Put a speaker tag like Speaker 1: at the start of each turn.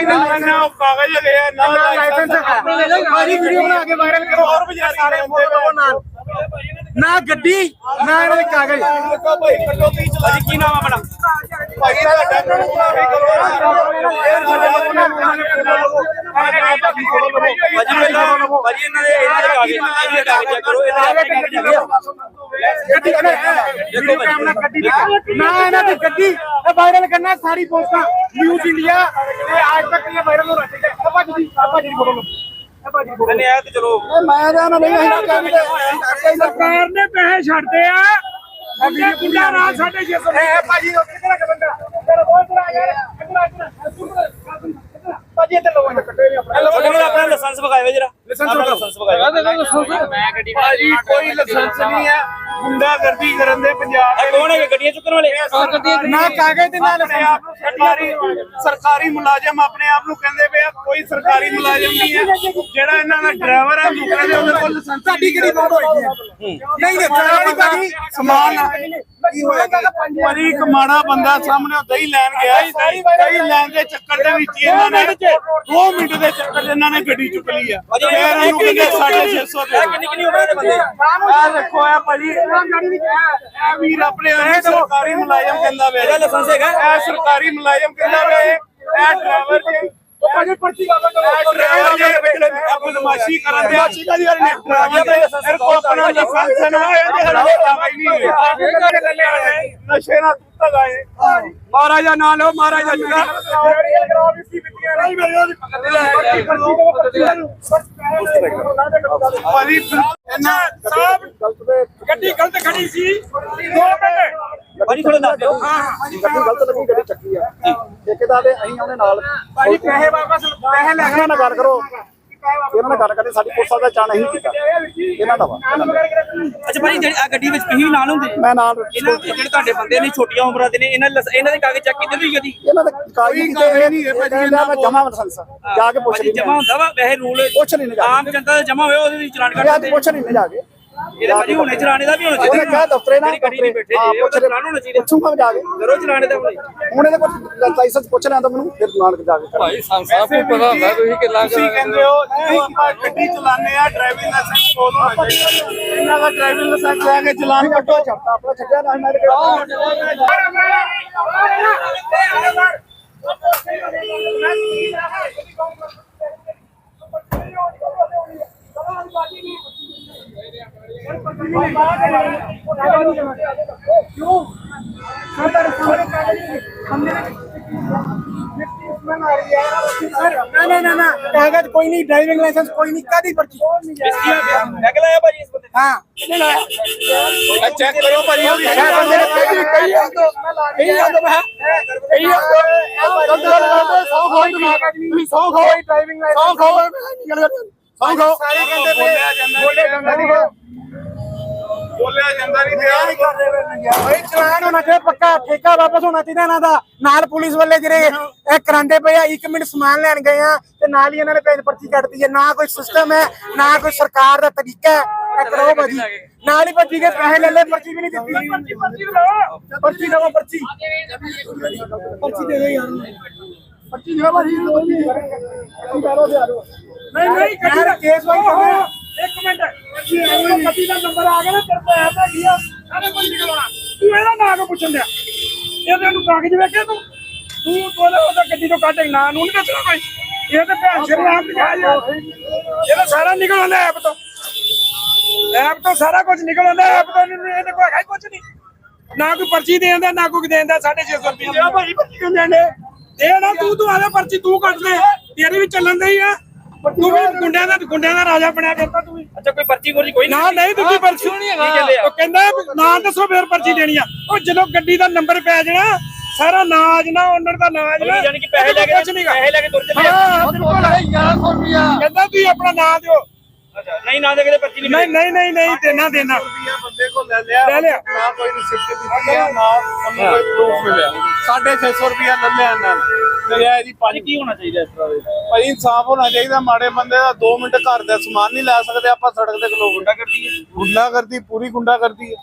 Speaker 1: ਨਾ ਨਾ ਉਹ ਕਾਗਜ਼ ਹੈਗੇ ਨਾ ਲਾਇਸੈਂਸ
Speaker 2: ਸਾਰੀ ਵੀਡੀਓ ਬਣਾ ਕੇ ਵਾਇਰਲ ਕਰੋ।
Speaker 1: ਹੋਰ ਬਾਜ਼ਾਰੀ
Speaker 2: ਸਾਰੇ ਫੋਟੋ ਨਾਲ ਨਾ ਗੱਡੀ ਨਾ ਇਹਨਾਂ ਦੇ ਕਾਗਜ਼
Speaker 1: ਭਾਈ ਕੀ ਚਲਾ
Speaker 3: ਭਾਜੀ ਕੀ ਨਾਮ ਆਪਣਾ
Speaker 1: ਭਾਈ ਤੁਹਾਡਾ ਵੀ ਕਰੋ
Speaker 3: ਭਾਜੀ ਇਹਨਾਂ ਦੇ ਇਹਨਾਂ ਦੇ ਕਾਗਜ਼ ਇਹਨਾਂ ਦੇ ਕਾਗਜ਼ ਚੈੱਕ ਕਰੋ ਇਹਨਾਂ ਦੇ ਕਾਗਜ਼ ਹੈਗੇ ਆ
Speaker 2: ਗੱਡੀ ਦੇਖੋ ਕੈਮਰਾ ਗੱਡੀ ਦੀ ਨਾ ਇਹਨਾਂ ਦੀ ਗੱਡੀ ਇਹ ਵਾਇਰਲ ਕਰਨਾ ਸਾਰੀ ਪੋਸਟਾਂ ਨਿਊਜ਼ ਇੰਡੀਆ ਤੇ ਅੱਜ ਤੱਕ ਇਹ ਵਾਇਰਲ ਹੋ ਰਿਹਾ ਹੈ ਆਪਾਂ ਜੀ ਆਪਾਂ ਜੀ ਫੋਟੋ ਲਓ ਆਪਾਂ ਜੀ
Speaker 3: ਨਹੀਂ ਇਹ ਤੇ ਚਲੋ।
Speaker 2: ਮੈਂ ਜਾਣਾ ਨਹੀਂ ਅਸੀਂ ਸਰਕਾਰ ਨੇ ਪੈਸੇ ਛੱਡਦੇ ਆ। ਅੱਗੇ ਕੁੰਡਾ ਰਾਤ ਸਾਡੇ 600 ਹੈ ਭਾਜੀ ਉਹ ਕਿਹੜਾ ਕਿ ਬੰਦਾ? ਤੇਰਾ ਬਹੁਤ ਬੜਾ ਯਾਰ ਕਿਹੜਾ ਕਿਹੜਾ ਭਾਜੀ ਇੱਧਰ ਲਓ ਇਹਨੂੰ ਕੱਟੇ ਨਹੀਂ ਆਪਣਾ।
Speaker 3: ਲਾਇਸੈਂਸ ਵਿਖਾਇਓ ਜਰਾ। ਲਾਇਸੈਂਸ ਵਿਖਾਇਓ।
Speaker 1: ਭਾਜੀ ਕੋਈ ਲਾਇਸੈਂਸ ਨਹੀਂ ਹੈ। ਗੁੰਡਾਗਰਦੀ ਕਰਨ ਦੇ ਪੰਜਾਬ
Speaker 3: ਇਹ ਕੌਣ ਹੈਗੇ? ਗੱਡੀਆਂ ਚੁੱਕਣ ਵਾਲੇ?
Speaker 2: ਨਾ ਕਾਗਜ਼ ਤੇ ਨਾ
Speaker 1: ਆਪਣੇ ਆਪ ਨੂੰ ਸਰਕਾਰੀ ਸਰਕਾਰੀ ਮੁਲਾਜ਼ਮ ਆਪਣੇ ਆਪ ਨੂੰ ਕਹਿੰਦੇ ਪਏ ਆ ਕੋਈ ਸਰਕਾਰੀ ਮੁਲਾਜ਼ਮ ਨਹੀਂ ਹੈ। ਜਿਹੜਾ ਇਹਨਾਂ ਦਾ ਡਰਾਈਵਰ ਹੈ ਮੁਕਰੇ ਦੇ ਉਹਦੇ ਕੋਲ ਲਾਇਸੈਂਸ
Speaker 2: ਸਾਡੀ ਕਿਹੜੀ ਬਾਤ ਹੋਈ ਹੈ। ਨਹੀਂ ਨਹੀਂ ਭਾਜੀ
Speaker 1: ਸਮਾਨ ਕੀ ਹੋਇਆ ਭਾਜੀ ਇੱਕ ਮਾੜਾ ਬੰਦਾ ਸਾਹਮਣੇ ਉਹ ਦਹੀਂ ਲੈਣ ਗਿਆ ਸੀ ਦਹੀਂ ਲੈਣ ਦੇ ਚੱਕਰ ਦੇ ਵਿੱਚ ਹੀ ਇਹਨਾਂ ਨੇ 2 ਮਿੰਟ ਦੇ ਚੱਕਰ 'ਚ ਇਹਨਾਂ ਨੇ ਗੱਡੀ ਚੁੱਕ ਲਈ ਆ। ਫਿਰ ਇਹਨੂੰ ਕਹਿੰਦੇ 650
Speaker 3: ਇਹ ਕਿੰਨੀ ਕਿੰਨੀ ਉਮਰ ਦੇ ਬੰਦੇ
Speaker 1: ਆ ਦੇਖੋ ਆ ਭਾਜੀ ਇਹ ਵੀਰ ਆਪਣੇ ਸਰਕਾਰੀ ਮੁਲਾਜ਼ਮ ਕਹਿੰਦਾ ਵੇ। ਇਹ ਸਰਕਾਰੀ ਮੁਲਾਜ਼ਮ ਕਹਿੰਦਾ ਵੇ ਇਹ ਡਰਾਈਵਰ ਜੀ
Speaker 2: ਭਾਜੀ ਪਰਚੀ
Speaker 1: ਕਰਨ ਦੇ ਵਾਰ ਆਪਣਾ ਲਾਇਸੈਂਸ ਨਾ ਇਹਦੇ ਹਲੇ ਕਾਗਜ਼ ਨਹੀਂ ਨਸ਼ੇ ਨਾਲ ਤੁੱਤਾ ਗਏ
Speaker 3: ਮਹਾਰਾਜਾ ਨਾਂ ਲਓ ਮਹਾਰਾਜਾ ਜੀ ਦਾ।
Speaker 1: ਭਾਜੀ ਇਹਨਾਂ
Speaker 2: ਗੱਡੀ ਗਲਤ ਖੜੀ ਸੀ। 2 ਮਿੰਟ।
Speaker 3: ਭਾਜੀ ਥੋੜਾ ਦੱਸ ਦਿਓ।
Speaker 4: ਗੱਡੀ ਗਲਤ ਲੱਗੀ ਗੱਡੀ ਚੱਕੀ ਆ। ਠੇਕੇਦਾਰ ਦੇ ਅਸੀਂ ਉਹਦੇ ਨਾਲ
Speaker 2: ਭਾਜੀ ਪੈਸੇ ਵਾਪਸ ਪੈਸੇ ਲੈ
Speaker 4: ਇਹਨਾਂ ਨਾਲ ਗੱਲ ਕਰੋ। ਇਹਨਾਂ ਨਾਲ ਗੱਲ ਕਰਕੇ ਸਾਡੀ ਪੁਲਿਸ ਦਾ ਚਾਹ ਨਹੀਂ ਕੀਤਾ। ਇਹਨਾਂ ਦਾ ਵਾ।
Speaker 3: ਅੱਛਾ ਭਾਜੀ ਜਿਹੜੀ ਆ ਗੱਡੀ ਵਿੱਚ ਤੁਸੀਂ ਨਾਲ ਹੁੰਦੇ?
Speaker 4: ਮੈਂ ਨਾਲ
Speaker 3: ਇਹਨਾਂ ਦੇ ਜਿਹੜੇ ਤੁਹਾਡੇ ਬੰਦੇ ਨੇ ਛੋਟੀਆਂ ਉਮਰਾਂ ਦੇ ਨੇ ਇਹਨਾਂ ਇਹਨਾਂ ਦੇ ਕਾਗਜ਼ ਚੈੱਕ ਕੀਤੇ ਤੁਸੀਂ ਕਦੀ?
Speaker 4: ਇਹਨਾਂ ਦਾ ਕਾਗਜ਼ ਨਹੀਂ
Speaker 1: ਕਾਗਜ਼ ਨਹੀਂ ਹੈ ਭਾਜੀ,
Speaker 4: ਇਹਨਾਂ ਦਾ ਜਮਾ ਲਾਇਸੈਂਸ ਜਾ ਕੇ ਪੁੱਛ ਲਈ
Speaker 3: ਜਮਾ ਹੁੰਦਾ ਵਾ ਵੈਸੇ ਰੂਲ
Speaker 4: ਪੁੱਛ ਲਈ ਨਾ ਜਾ
Speaker 3: ਆਮ ਜਨਤਾ ਦਾ ਜਮਾ ਹੋਇਆ ਉਹਦੇ ਵਿੱਚ ਚਲਾਨ ਕੱਟ
Speaker 4: ਕੇ
Speaker 3: ਦਿੰਦੇ।
Speaker 4: ਪੁੱਛ ਲਈ ਨਾ ਜਾ ਕੇ।
Speaker 3: ਇਹਦੇ ਭਾਜੀ ਹੁਣੇ ਚਲਾਣੇ ਦਾ ਵੀ ਹੋਣਾ
Speaker 4: ਉਹਨੇ
Speaker 3: ਚਾਹੀਦਾ
Speaker 4: ਕਿਹਾ ਦਫ਼ਤਰੇ
Speaker 3: ਗੱਡੀ ਨਹੀਂ ਬੈਠੇ
Speaker 4: ਹਾਂ,
Speaker 3: ਜੇ
Speaker 4: ਲੈ।
Speaker 3: ਚਲਾਨ ਹੋਣਾ ਚਾਹੀਦਾ
Speaker 4: ਪੁੱਛੂਗਾ ਮੈਂ ਜਾ ਕੇ
Speaker 3: ਕਰੋ ਚਲਾਣੇ ਦਾ ਹੁਣੇ
Speaker 4: ਹੁਣ ਇਹਦੇ ਕੋਲ ਲਾਇਸੈਂਸ ਪੁੱਛ ਤਾਂ ਮੈਨੂੰ ਫਿਰ ਨਾਲ ਜਾ ਕੇ ਕਰਾਂਗੇ।
Speaker 1: ਵੈਸੇ ਵੀ ਤੁਸੀਂ ਕਹਿੰਦੇ ਹੋ ਜਦੋਂ ਆਪਾਂ ਗੱਡੀ ਚਲਾਉਂਦੇ ਆ ਡਰਾਈਵਿੰਗ ਲਾਇਸੈਂਸ ਕੋਲ ਹੋਣਾ ਚਾਹੀਦਾ ਇਹਨਾਂ ਦਾ ਡਰਾਈਵਿੰਗ ਲਾਇਸੈਂਸ ਲੈ ਕੇ ਚਲਾਨ ਕੱਟੋ
Speaker 4: ਛੱਡਤਾ ਆਪਣਾ ਛੱਡਿਆ ਨਾ ਮੈਂ ਕਿਹੜਾ
Speaker 2: ਨਾ ਨਾ ਨਾ ਨਾ ਕਾਗਜ਼ ਕੋਈ ਨਹੀਂ ਡਰਾਈਵਿੰਗ ਲਾਇਸੈਂਸ ਕੋਈ ਨਹੀਂ ਕਾਦੀ ਪਰਚੀ
Speaker 3: ਲੱਗ ਲਾਇਆ ਭਾਜੀ ਇਸ ਬੰਦੇ
Speaker 2: ਹਾਂ
Speaker 1: ਚੈੱਕ ਕਰੋ ਭਾਜੀ ਉਹਦੀ
Speaker 2: ਇਹ ਬੰਦੇ ਨੇ ਕਹੀ ਕਹੀ ਆਂਦੋ ਕਹੀ ਆਂਦੋ ਮੈਂ ਕਹੀ ਆਂਦੋ ਸੌ ਖਾਓ ਤੁਸੀਂ ਸੌ ਖਾਓ ਡਰਾਈਵਿੰਗ ਲਾਇਸੈਂਸ ਸੌ ਖਾਓ ਸੌ ਖਾਓ ਸਾਰੇ ਕਹਿੰਦੇ
Speaker 1: ਬੋਲਿਆ ਜਾਂਦਾ
Speaker 2: ਬੋਲੇ ਜਾਂਦਾ ਨਹੀਂ
Speaker 1: ਬੋਲਿਆ ਜਾਂਦਾ ਨਹੀਂ ਪਿਆ।
Speaker 2: ਭਾਈ ਚਲਾਨ ਹੋਣਾ ਚਾਹੀਦਾ ਪੱਕਾ ਠੇਕਾ ਵਾਪਸ ਹੋਣਾ ਚਾਹੀਦਾ ਇਹਨਾਂ ਦਾ। ਨਾਲ ਪੁਲਿਸ ਵਾਲੇ ਜਿਹੜੇ ਇਹ ਕਰਾਂਦੇ ਪਏ ਆ 1 ਮਿੰਟ ਸਮਾਨ ਲੈਣ ਗਏ ਆ ਤੇ ਨਾਲ ਹੀ ਇਹਨਾਂ ਨੇ ਪੈਨ ਪਰਚੀ ਕੱਟਦੀ ਹੈ। ਨਾ ਕੋਈ ਸਿਸਟਮ ਹੈ ਨਾ ਕੋਈ ਸਰਕਾਰ ਦਾ ਤਰੀਕਾ ਹੈ। ਇਹ ਕਰੋ ਭਾਜੀ। ਨਾਲ ਹੀ ਭੱਜੀ ਕੇ ਪੈਸੇ ਲੈ ਲੈ ਪਰਚੀ ਵੀ ਨਹੀਂ ਦਿੱਤੀ। ਪਰਚੀ ਪਰਚੀ ਲਓ ਪਰਚੀ ਲਓ ਪਰਚੀ। ਪਰਚੀ ਦੇ ਦੇ ਯਾਰ। ਪਰਚੀ ਦਿਓ ਭਾਜੀ। ਨਹੀਂ ਨਹੀਂ ਕੇਸ ਵਾਈ ਕਰੋ ਇੱਕ ਮਿੰਟ ਪਰਚੀ ਦਾ ਨੰਬਰ ਆ ਗਿਆ ਨਾ ਤੇਰੇ ਕੋਲ ਐਪ ਹੈਗੀ ਆ। ਸਾਰੇ ਕੁਝ ਨਿਕਲਣਾ ਤੂੰ ਇਹਦਾ ਨਾਂ ਕਿਉਂ ਪੁੱਛਣ ਦਿਆ ਇਹਦੇ ਨੂੰ ਕਾਗਜ਼ ਵੇਖਿਆ ਤੂੰ? ਤੂੰ ਕੋਲੇ ਉਹਦਾ ਗੱਡੀ ਤੋਂ ਕੱਢ ਨਾਂ ਨੂੰ ਨਹੀਂ ਦੱਸਣਾ ਕੋਈ। ਇਹ ਤਾਂ ਭੈਣ ਸਿਰ ਆਪ ਯਾਰ। ਇਹਦਾ ਸਾਰਾ ਨਿਕਲ ਆਉਂਦਾ ਐਪ ਤੋਂ। ਐਪ ਤੋਂ ਸਾਰਾ ਕੁਝ ਨਿਕਲ ਆਉਂਦਾ ਐਪ ਤੋਂ ਇਹਦੇ ਕੋਲ ਹੈਗਾ ਹੀ ਕੁਝ ਨਹੀਂ ਨਾ ਕੋਈ ਪਰਚੀ ਦੇ ਦਿੰਦਾ ਨਾ ਕੋਈ ਦੇਂਦਾ 650 ਰੁਪਏ ਭਾਈ ਪਰਚੀ ਕਿਉਂ ਦੇਣੇ ਦੇ ਨਾ ਤੂੰ ਤੂੰ ਆਦਾ ਪਰਚੀ ਤੂੰ ਕੱਟ ਲੈ ਤੇਰੀ ਵੀ ਚੱਲਣ ਦੇ ਹੀ ਆ। ਤੂੰ ਵੀ ਗੁੰਡਿਆਂ ਦਾ ਗੁੰਡਿਆਂ ਦਾ ਰਾਜਾ ਬਣਿਆ ਫਿਰਦਾ ਤੂੰ ਵੀ।
Speaker 3: ਅੱਛਾ ਕੋਈ ਪਰਚੀ ਕੋਈ ਕੋਈ
Speaker 2: ਨਾ ਨਹੀਂ ਦਿੱਤੀ ਪਰਚੀ ਨਹੀਂ
Speaker 3: ਆ?
Speaker 2: ਉਹ ਕਹਿੰਦਾ ਨਾ ਦੱਸੋ ਫੇਰ ਪਰਚੀ ਦੇਣੀ ਆ। ਉਹ ਜਦੋਂ ਗੱਡੀ ਦਾ ਨੰਬਰ ਪੈ ਜਾਣਾ ਸਾਰਾ ਨਾਜ ਨਾ ਉਹਨਾਂ ਦਾ ਨਾਜ ਨਾ
Speaker 3: ਯਾਨੀ ਕਿ ਪੈਸੇ ਲੈ ਕੇ ਪੈਸੇ ਲੈ ਕੇ ਤੁਰ ਚੱਲੇ ਆ।
Speaker 2: ਹਾਂ ਬਿਲਕੁਲ 1100 ਰੁਪਿਆ ਕਹਿੰਦਾ ਤੁਸੀਂ ਆਪਣਾ ਨਾਂ ਦਿਓ।
Speaker 3: ਅੱਛਾ ਨਹੀਂ ਨਾ ਦੇ ਕੇ ਪਰਚੀ ਨਹੀਂ
Speaker 2: ਨਹੀਂ
Speaker 3: ਮਿਲੇਗੀ।
Speaker 2: ਨਹੀਂ ਨਹੀਂ ਨਹੀਂ ਦੇਣਾ ਦੇਣਾ।
Speaker 1: ਰੁਪਈਆ ਬੰਦੇ ਕੋਲ ਲੈ ਲਿਆ
Speaker 2: ਲੈ ਲਿਆ।
Speaker 1: ਨਾ ਕੋਈ ਰਿਸਿਪਟ ਦਿੱਤੀ ਹੈ ਨਾ ਕੋਈ ਪ੍ਰੂਫ ਮਿਲਿਆ। 650 ਰੁਪਈਆ ਲੈ ਲਿਆ ਇਹਨਾਂ ਨੇ। ਤੇ ਇਹ ਜੀ
Speaker 3: ਭਾਜੀ ਕੀ ਹੋਣਾ ਚਾਹੀਦਾ ਇਸ ਤਰ੍ਹਾਂ ਦੇ?
Speaker 1: ਭਾਈ ਇਨਸਾਫ ਹੋਣਾ ਚਾਹੀਦਾ ਮਾੜੇ ਬੰਦੇ ਦਾ 2 ਮਿੰਟ ਘਰ ਦਾ ਸਮਾਨ ਨਹੀਂ ਲੈ ਸਕਦੇ ਆਪਾਂ ਸੜਕ ਤੇ ਖਲੋ ਗੁੰਡਾ ਕਰਦੀ ਹੈ। ਗੁੰਡਾ ਕਰਦੀ ਪੂਰੀ ਗੁੰਡਾ ਕਰਦੀ ਹੈ।